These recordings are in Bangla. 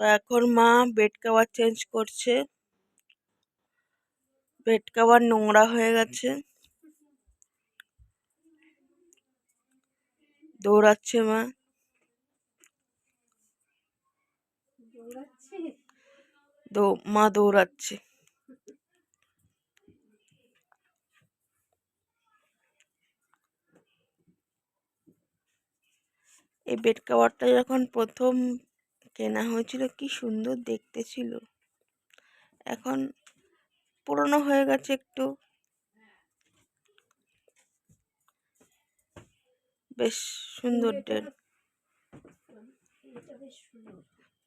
এখন মা বেড কভার চেঞ্জ করছে। বেড কভার নোংরা হয়ে গেছে। দৌড়াচ্ছে মা। মা দৌড়াচ্ছে। এই বেড কভারটা যখন প্রথম কেনা হয়েছিল কি সুন্দর দেখতে ছিল। এখন পুরনো হয়ে গেছে একটু। বেশ সুন্দর ডেট।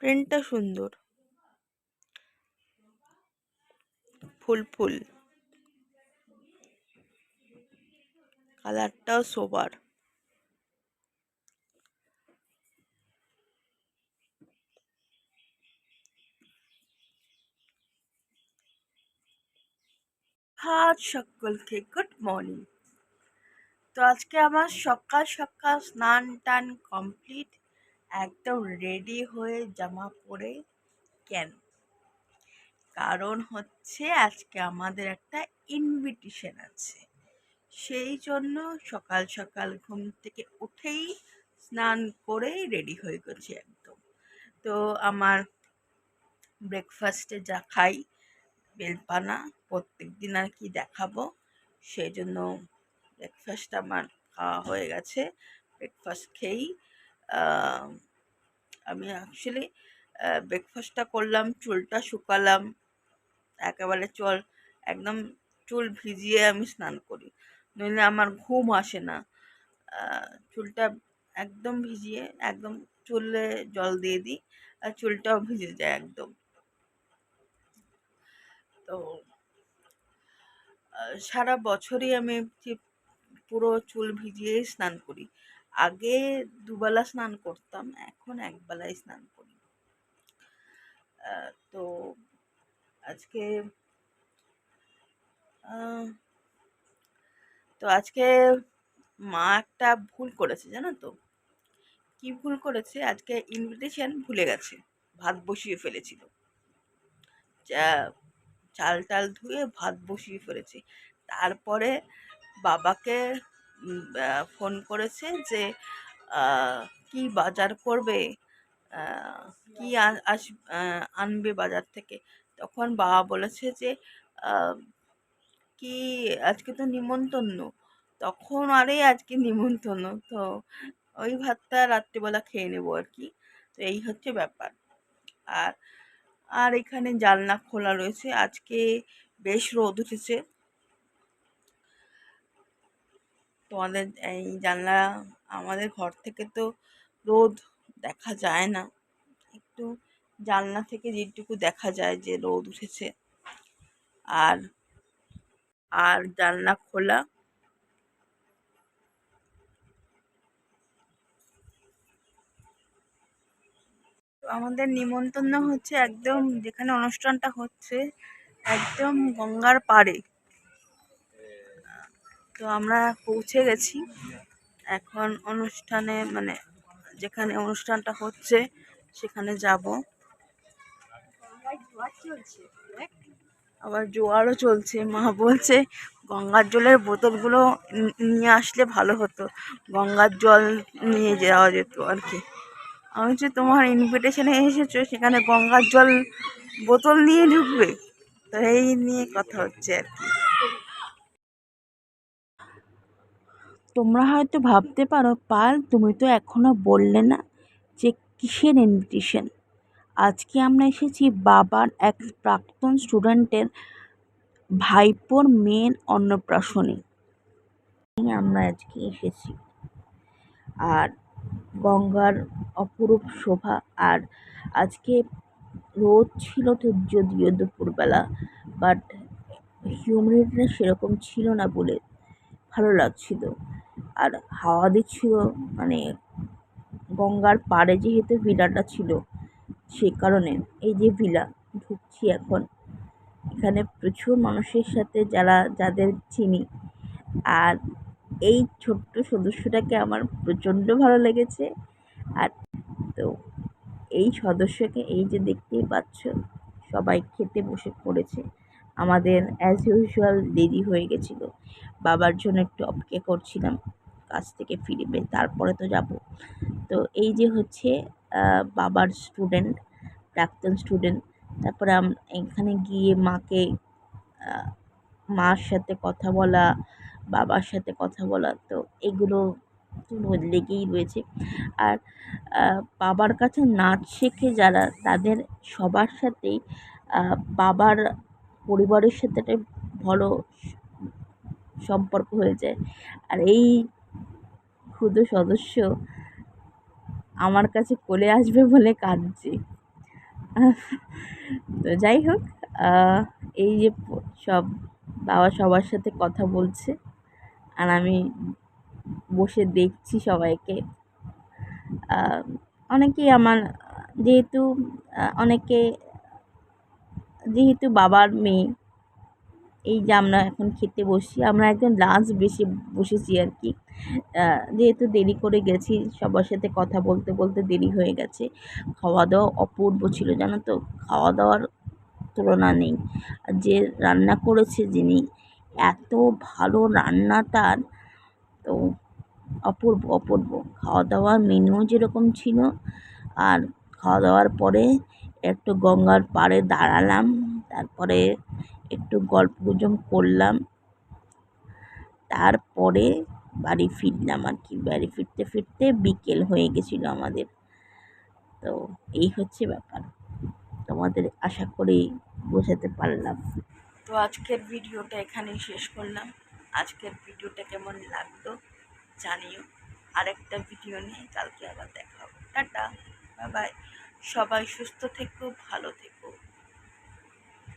প্রিন্টটা সুন্দর। ফুল ফুল। কালারটাও সোবার। হাত সকলকে গুড মর্নিং তো আজকে আমার সকাল সকাল স্নান টান কমপ্লিট একদম রেডি হয়ে জামা পরে কেন? কারণ হচ্ছে আজকে আমাদের একটা ইনভিটেশন আছে। সেই জন্য সকাল সকাল ঘুম থেকে উঠেই স্নান করেই রেডি হয়ে গেছি একদম। তো আমার ব্রেকফাস্টে যা খাই বেলপানা প্রত্যেক দিন আর কি দেখাবো। সেই জন্য ব্রেকফাস্ট আমার খাওয়া হয়ে গেছে। ব্রেকফাস্ট খেয়েই আমি অ্যাকচুয়ালি ব্রেকফাস্টটা করলাম, চুলটা শুকালাম। একেবারে চল, একদম চুল ভিজিয়ে আমি স্নান করি। নইলে আমার ঘুম আসে না। চুলটা একদম ভিজিয়ে, একদম চুলে জল দিয়ে দিই, আর চুলটাও ভিজে যায় একদম। তো সারা বছরই আমি পুরো চুল ভিজিয়েই স্নান করি। আগে দুবেলা স্নান করতাম, এখন একবেলাই স্নান করি। তো আজকে তো আজকে মা একটা ভুল করেছে, জানো তো? কি ভুল করেছে? আজকে ইনভিটেশন ভুলে গেছে, ভাত বসিয়ে ফেলেছিল। চাল টাল ধুয়ে ভাত বসিয়ে ফেলেছে। তারপরে বাবাকে ফোন করেছে যে কি বাজার করবে? কি আস আনবে বাজার থেকে? তখন বাবা বলেছে যে কি আজকে তো নিমন্ত্রণ। তখন আরে আজকে নিমন্ত্রণ। তো ওই ভাতটা রাত্রিবেলা খেয়ে নেব আর কি। তো এই হচ্ছে ব্যাপার। আর আর এখানে জানলা খোলা রয়েছে। আজকে বেশ রোদ উঠেছে। তোমাদের এই জানলা, আমাদের ঘর থেকে তো রোদ দেখা যায় না। একটু জানলা থেকে যেটুকু দেখা যায় যে রোদ উঠেছে। আর আর জানলা খোলা আমাদের নিমন্ত্রণ হচ্ছে একদম যেখানে অনুষ্ঠানটা হচ্ছে, একদম গঙ্গার পাড়ে। তো আমরা পৌঁছে গেছি। এখন অনুষ্ঠানে মানে যেখানে অনুষ্ঠানটা হচ্ছে, সেখানে যাব। আবার জোয়ারও চলছে। মা বলছে গঙ্গার জলের বোতলগুলো নিয়ে আসলে ভালো হতো। গঙ্গার জল নিয়ে যাওয়া যেত আর কি। আমি যে তোমার ইনভিটেশনে এসেছ, সেখানে গঙ্গার জল বোতল নিয়ে ঢুকবে? তো এই নিয়ে কথা হচ্ছে আর কি। তোমরা হয়তো ভাবতে পারো, পাল, তুমি তো এখনও বললে না যে কিসের ইনভিটেশন আজকে আমরা এসেছি বাবার এক প্রাক্তন স্টুডেন্টের ভাইপোর মেন অন্নপ্রাশনে। আমরা আজকে এসেছি। আর গঙ্গার অপরূপ শোভা। আর আজকে রোদ ছিল তো যদিও দুপুরবেলা বাট হিউমিডিটিটা সেরকম ছিল না বলে ভালো লাগছিল। আর হাওয়া দিচ্ছিল মানে গঙ্গার পাড়ে যেহেতু ভিলাটা ছিল, সে কারণে এই যে ভিলা, ঢুকছি এখন। এখানে প্রচুর মানুষের সাথে যারা, যাদের চিনি। আর এই ছোট্ট সদস্যটাকে আমার প্রচণ্ড ভালো লেগেছে। আর তো এই সদস্যকে এই যে দেখতেই পাচ্ছ, সবাই খেতে বসে পড়েছে। আমাদের অ্যাজ ইউজুয়াল দেরি হয়ে গেছিল। বাবার জন্য একটু অপেক্ষা করছিলাম, কাজ থেকে ফিরবে, তারপরে তো যাব। তো এই যে হচ্ছে বাবার স্টুডেন্ট প্রাক্তন স্টুডেন্ট তারপরে এখানে গিয়ে মাকে মার সাথে কথা বলা বাবার সাথে কথা বলা, তো এগুলো লেগেই রয়েছে। আর বাবার কাছে নাচ শেখে যারা, তাদের সবার সাথেই বাবার পরিবারের সাথে একটা ভালো সম্পর্ক হয়ে যায়। আর এই ক্ষুদ্র সদস্য আমার কাছে কোলে আসবে বলে কাঁদছে। তো যাই হোক এই যে সব বাবা সবার সাথে কথা বলছে। আর আমি বসে দেখছি সবাইকে। অনেকেই আমার, যেহেতু অনেকে, যেহেতু বাবার মেয়ে, এই যে আমরা এখন খেতে বসি আমরা একদম লাঞ্চ বেশি বসেছি আর কি। যেহেতু দেরি করে গেছি, সবার সাথে কথা বলতে বলতে দেরি হয়ে গেছে। খাওয়া দাওয়া অপূর্ব ছিল, জানো তো? খাওয়া দাওয়ার তুলনা নেই। আর যে রান্না করেছে যিনি এত ভালো রান্না তার। তো অপূর্ব অপূর্ব। খাওয়া দাওয়ার মেনু যেরকম ছিল, আর খাওয়া দাওয়ার পরে একটু গঙ্গার পাড়ে দাঁড়ালাম, তারপরে একটু গল্প গুজব করলাম। তারপরে বাড়ি ফিরলাম আর কি। বাড়ি ফিরতে ফিরতে বিকেল হয়ে গেছিল আমাদের। তো এই হচ্ছে ব্যাপার। তোমাদের আশা করি বোঝাতে পারলাম। তো আজকের ভিডিওটা এখানেই শেষ করলাম। আজকের ভিডিওটা কেমন লাগল জানিও। আরেকটা ভিডিও নিয়ে কালকে আবার দেখা হবে। টাটা, বাই সবাই সুস্থ থেকো, ভালো থেকো।